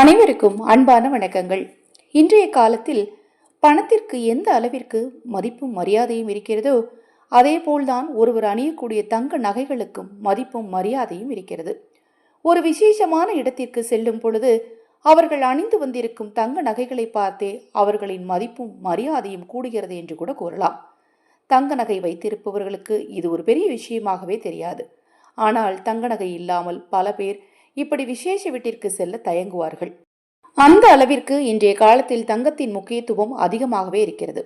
அனைவருக்கும் அன்பான வணக்கங்கள். இன்றைய காலத்தில் பணத்திற்கு எந்த அளவிற்கு மதிப்பும் மரியாதையும் இருக்கிறதோ அதே போல்தான் ஒருவர் அணியக்கூடிய தங்க நகைகளுக்கும் மதிப்பும் மரியாதையும் இருக்கிறது. ஒரு விசேஷமான இடத்திற்கு செல்லும் பொழுது அவர்கள் அணிந்து வந்திருக்கும் தங்க நகைகளை பார்த்தே அவர்களின் மதிப்பும் மரியாதையும் கூடுகிறது என்று கூட கூறலாம். தங்க நகை வைத்திருப்பவர்களுக்கு இது ஒரு பெரிய விஷயமாகவே தெரியாது. ஆனால் தங்க நகை இல்லாமல் பல பேர் இப்படி விசேஷ வீட்டிற்கு செல்ல தயங்குவார்கள். அந்த அளவிற்கு இன்றைய காலத்தில் தங்கத்தின் முக்கியத்துவம் அதிகமாகவே இருக்கிறது.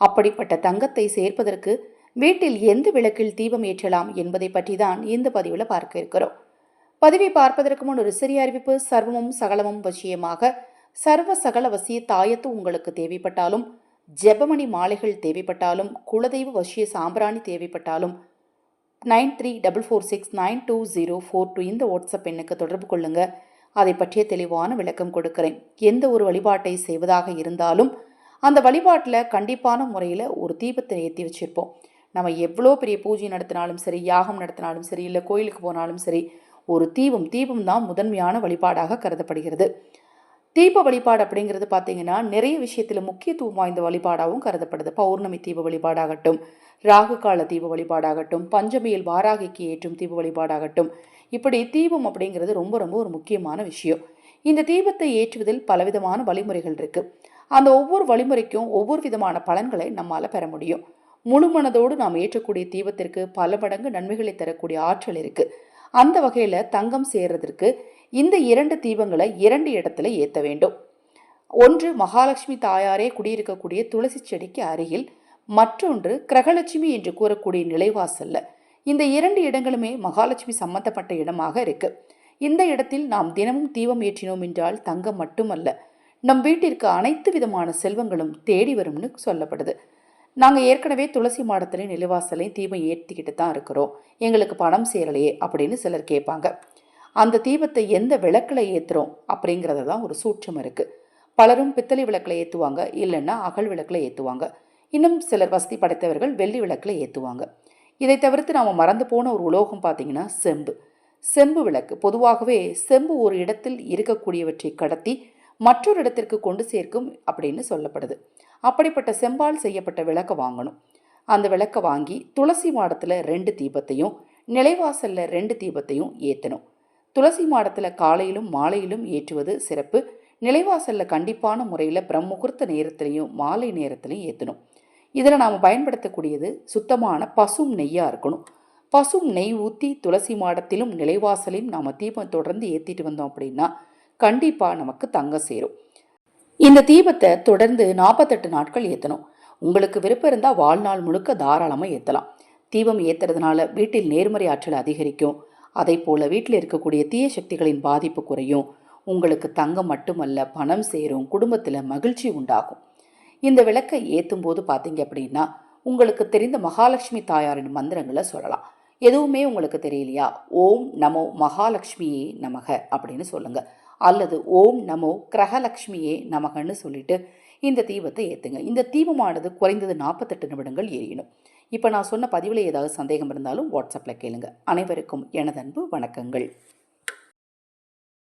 அப்படிப்பட்ட தங்கத்தை சேர்ப்பதற்கு வீட்டில் எந்த விளக்கில் தீபம் ஏற்றலாம் என்பதை பற்றி தான் இந்த பதிவில் பார்க்க இருக்கிறோம். பதிவை பார்ப்பதற்கு முன் ஒரு சிறிய அறிவிப்பு. சர்வமும் சகலமும் வசியமாக சர்வ சகல வசிய தாயத்து உங்களுக்கு தேவைப்பட்டாலும் ஜெபமணி மாலைகள் தேவைப்பட்டாலும் குலதெய்வ வசிய சாம்பிராணி தேவைப்பட்டாலும் nine three double four six nine two zero four two இந்த வாட்ஸ்அப் எண்ணுக்கு தொடர்பு கொள்ளுங்க. அதை பற்றிய தெளிவான விளக்கம் கொடுக்கிறேன். எந்த ஒரு வழிபாட்டை செய்வதாக இருந்தாலும் அந்த வழிபாட்டில் கண்டிப்பான முறையில் ஒரு தீபத்தை ஏற்றி வச்சுருப்போம். நம்ம எவ்வளோ பெரிய பூஜை நடத்தினாலும் சரி யாகம் நடத்தினாலும் சரி இல்லை கோயிலுக்கு போனாலும் சரி ஒரு தீபம் தீபம் தான் முதன்மையான வழிபாடாக கருதப்படுகிறது. தீப வழிபாடு அப்படிங்கிறது பார்த்தீங்கன்னா நிறைய விஷயத்தில் முக்கியத்துவம் வாய்ந்த வழிபாடாகவும் கருதப்படுது. பௌர்ணமி தீப வழிபாடாகட்டும் ராகு கால தீப வழிபாடாகட்டும் பஞ்சமியில் வாராகிக்கு ஏற்றும் தீப வழிபாடாகட்டும் இப்படி தீபம் அப்படிங்கிறது ரொம்ப ரொம்ப ஒரு முக்கியமான விஷயம். இந்த தீபத்தை ஏற்றுவதில் பலவிதமான வழிமுறைகள் இருக்கு. அந்த ஒவ்வொரு வழிமுறைக்கும் ஒவ்வொரு விதமான பலன்களை நம்மால் பெற முடியும். முழு மனதோடு நாம் ஏற்றக்கூடிய தீபத்திற்கு பல மடங்கு நன்மைகளை தரக்கூடிய ஆற்றல் இருக்கு. அந்த வகையில் தங்கம் சேர்றதற்கு இந்த இரண்டு தீபங்களை இரண்டு இடத்துல ஏற்ற வேண்டும். ஒன்று மகாலட்சுமி தாயாரே குடியிருக்கக்கூடிய துளசி செடிக்கு அருகில் மற்றொன்று கிரகலட்சுமி என்று கூறக்கூடிய நிலைவாசல்ல. இந்த இரண்டு இடங்களுமே மகாலட்சுமி சம்பந்தப்பட்ட இடமாக இருக்கு. இந்த இடத்தில் நாம் தினமும் தீபம் ஏற்றினோம் என்றால் தங்கம் மட்டுமல்ல நம் வீட்டிற்கு அனைத்து விதமான செல்வங்களும் தேடி வரும்னு சொல்லப்படுது. நாங்கள் ஏற்கனவே துளசி மாடத்துலேயும் நிலவாசலையும் தீபம் ஏற்றிக்கிட்டு தான் இருக்கிறோம். எங்களுக்கு பணம் சேரலையே அப்படின்னு சிலர் கேட்பாங்க. அந்த தீபத்தை எந்த விளக்கில் ஏற்றுறோம் அப்படிங்கிறது தான் ஒரு சூட்சம் இருக்குது பலரும் பித்தளை விளக்கில் ஏற்றுவாங்க இல்லைன்னா அகல் விளக்கில் ஏற்றுவாங்க இன்னும் சிலர் வசதி படைத்தவர்கள் வெள்ளி விளக்கில் ஏற்றுவாங்க இதை தவிர்த்து நாம் மறந்து போன ஒரு உலோகம் பார்த்தீங்கன்னா செம்பு. செம்பு விளக்கு பொதுவாகவே செம்பு ஒரு இடத்தில் இருக்கக்கூடியவற்றை கடத்தி மற்றொரு இடத்திற்கு கொண்டு சேர்க்கும் அப்படின்னு சொல்லப்படுது. அப்படிப்பட்ட செம்பால் செய்யப்பட்ட விளக்கை வாங்கணும். அந்த விளக்கை வாங்கி துளசி மாடத்தில் ரெண்டு தீபத்தையும் நிலைவாசலில் ரெண்டு தீபத்தையும் ஏற்றணும் துளசி மாடத்தில் காலையிலும் மாலையிலும் ஏற்றுவது சிறப்பு. நிலைவாசலில் கண்டிப்பான முறையில் பிரம்முகூர்த்த நேரத்திலையும் மாலை நேரத்திலையும் ஏற்றணும் இதில் நாம் பயன்படுத்தக்கூடியது சுத்தமான பசும் நெய்யாக இருக்கணும். பசும் நெய் ஊற்றி துளசி மாடத்திலும் நிலைவாசலையும் நாம் தீபம் தொடர்ந்து ஏற்றிட்டு வந்தோம் அப்படின்னா கண்டிப்பாக நமக்கு தங்க சேரும். இந்த தீபத்தை தொடர்ந்து நாற்பத்தெட்டு நாட்கள் ஏற்றணும் உங்களுக்கு விருப்பம் இருந்தால் வாழ்நாள் முழுக்க தாராளமாக ஏற்றலாம் தீபம் ஏற்றுறதுனால வீட்டில் நேர்மறை ஆற்றல் அதிகரிக்கும். அதை போல் வீட்டில் இருக்கக்கூடிய தீய சக்திகளின் பாதிப்பு குறையும். உங்களுக்கு தங்கம் மட்டுமல்ல பணம் சேரும் குடும்பத்தில் மகிழ்ச்சி உண்டாகும். இந்த விளக்கை ஏற்றும் போது பார்த்தீங்க அப்படின்னா உங்களுக்கு தெரிந்த மகாலட்சுமி தாயாரின் மந்திரங்களை சொல்லலாம். எதுவுமே உங்களுக்கு தெரியலையா? ஓம் நமோ மகாலட்சுமியே நமக அப்படின்னு சொல்லுங்கள் அல்லது ஓம் நமோ கிரகலக்ஷ்மியே நமகன்னு சொல்லிட்டு இந்த தீபத்தை ஏற்றுங்க இந்த தீபமானது குறைந்தது நாற்பத்தெட்டு நிமிடங்கள் எரியணும் இப்போ நான் சொன்ன பதிவில் ஏதாவது சந்தேகம் இருந்தாலும் வாட்ஸ்அப்பில் கேளுங்க. அனைவருக்கும் எனது அன்பு வணக்கங்கள்.